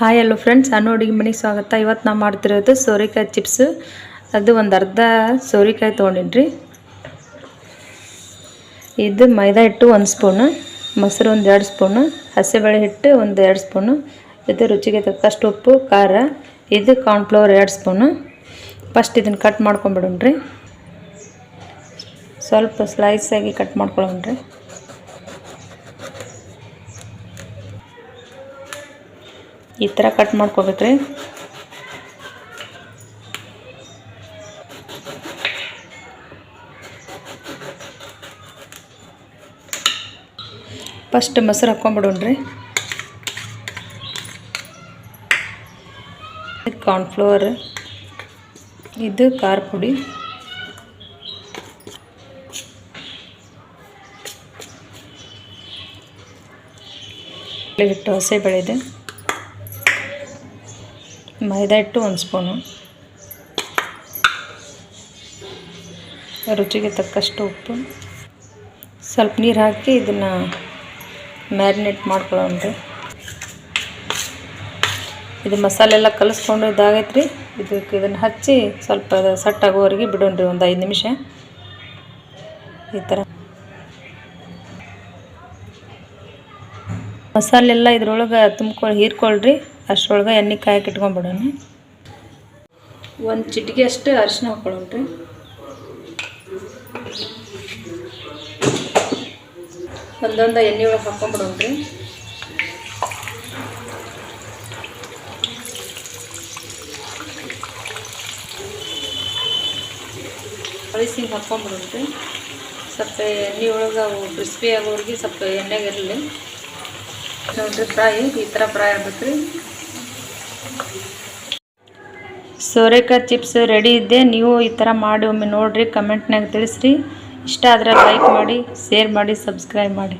Hi hello friends ಅನ್ನು ಅಡುಗೆ ಮನೆಗೆ ಸ್ವಾಗತ. ಇವತ್ತು ನಾವು ಮಾಡ್ತಿರೋದು ಸೋರೆಕಾಯಿ ಚಿಪ್ಸ್. ಅದು ಒಂದು ಅರ್ಧ ಸೋರೆಕಾಯಿ ತೊಗೊಂಡಿನ್ರಿ. ಇದು ಮೈದಾ ಹಿಟ್ಟು ಒಂದು ಸ್ಪೂನು, ಮೊಸರು ಒಂದು ಎರಡು ಸ್ಪೂನು, ಹಸಿಬೇಳೆ ಹಿಟ್ಟು ಒಂದು ಎರಡು ಸ್ಪೂನು, ಇದು ರುಚಿಗೆ ತಕ್ಕಷ್ಟು ಉಪ್ಪು, ಖಾರ, ಇದು ಕಾರ್ನ್ಫ್ಲವರ್ ಎರಡು ಸ್ಪೂನು. ಫಸ್ಟ್ ಇದನ್ನು ಕಟ್ ಮಾಡ್ಕೊಂಬಿಡೋಣ್ರಿ. ಸ್ವಲ್ಪ ಸ್ಲೈಸಾಗಿ ಕಟ್ ಮಾಡ್ಕೊಳ್ಳೋಣ್ರಿ. ಈ ಥರ ಕಟ್ ಮಾಡ್ಕೋಬೇಕ್ರಿ. ಫಸ್ಟ್ ಮೊಸರು ಹಾಕ್ಕೊಂಬಿಡೋಣ್ರಿ. ಕಾರ್ನ್ಫ್ಲವರ್ ಇದು ಖಾರ ಪುಡಿ. ಹಿಟ್ಟು ಹಸೆ ಬೆಳೆದೆ. ಮೈದಾ ಹಿಟ್ಟು ಒಂದು ಸ್ಪೂನು. ರುಚಿಗೆ ತಕ್ಕಷ್ಟು ಉಪ್ಪು. ಸ್ವಲ್ಪ ನೀರು ಹಾಕಿ ಇದನ್ನು ಮ್ಯಾರಿನೇಟ್ ಮಾಡ್ಕೊಳ್ಳೋಣ್ರಿ ಇದು ಮಸಾಲೆ ಎಲ್ಲ ಕಲಿಸ್ಕೊಂಡು ಇದಾಗೈತೆ ರೀ ಇದಕ್ಕೆ ಇದನ್ನು ಹಚ್ಚಿ ಸ್ವಲ್ಪ ಅದು ಸಟ್ ಆಗೋವರೆಗೆ ಬಿಡೋಣ್ರಿ, ಒಂದು ಐದು ನಿಮಿಷ. ಈ ಥರ ಮಸಾಲೆ ಎಲ್ಲ ಇದ್ರೊಳಗೆ ತುಂಬ್ಕೊಳ್ಳಿ ಹೀರ್ಕೊಳ್ರಿ. ಅಷ್ಟರೊಳಗೆ ಎಣ್ಣೆ ಕಾಯಕ್ಕೆ ಇಟ್ಕೊಂಡ್ಬಿಡೋಣ ಒಂದು ಚಿಟಿಕೆ ಅಷ್ಟು ಅರಿಶಿನ ಹಾಕ್ಕೊಳ್ಳೋಣ್ರಿ ಒಂದೊಂದು ಎಣ್ಣೆ ಒಳಗೆ ಹಾಕ್ಕೊಂಬಿಡೋಣ್ರಿ ಅಳಿಸಿ ಹಾಕ್ಕೊಂಬಿಡೋಣ್ರಿ ಸ್ವಲ್ಪ ಎಣ್ಣೆ ಒಳಗೆ ಅವು ಕ್ರಿಸ್ಪಿ ಆಗೋರಿಗೆ ಸ್ವಲ್ಪ ಎಣ್ಣೆಗೆ ಇರಲಿ. ನೋಡ್ರಿ, ಫ್ರೈ ಈ ಥರ ಫ್ರೈ ಆಗ್ಬೇಕು ರೀ ಸೋರೆಕಾಯಿ ಚಿಪ್ಸ್ ರೆಡಿ ಇದ್ದೆ ನೀವು ಈ ಥರ ಮಾಡಿ ಒಮ್ಮೆ ನೋಡಿರಿ ಕಮೆಂಟ್ನಾಗ ತಿಳಿಸ್ರಿ. ಇಷ್ಟ ಆದರೆ ಲೈಕ್ ಮಾಡಿ ಶೇರ್ ಮಾಡಿ ಸಬ್ಸ್ಕ್ರೈಬ್ ಮಾಡಿ.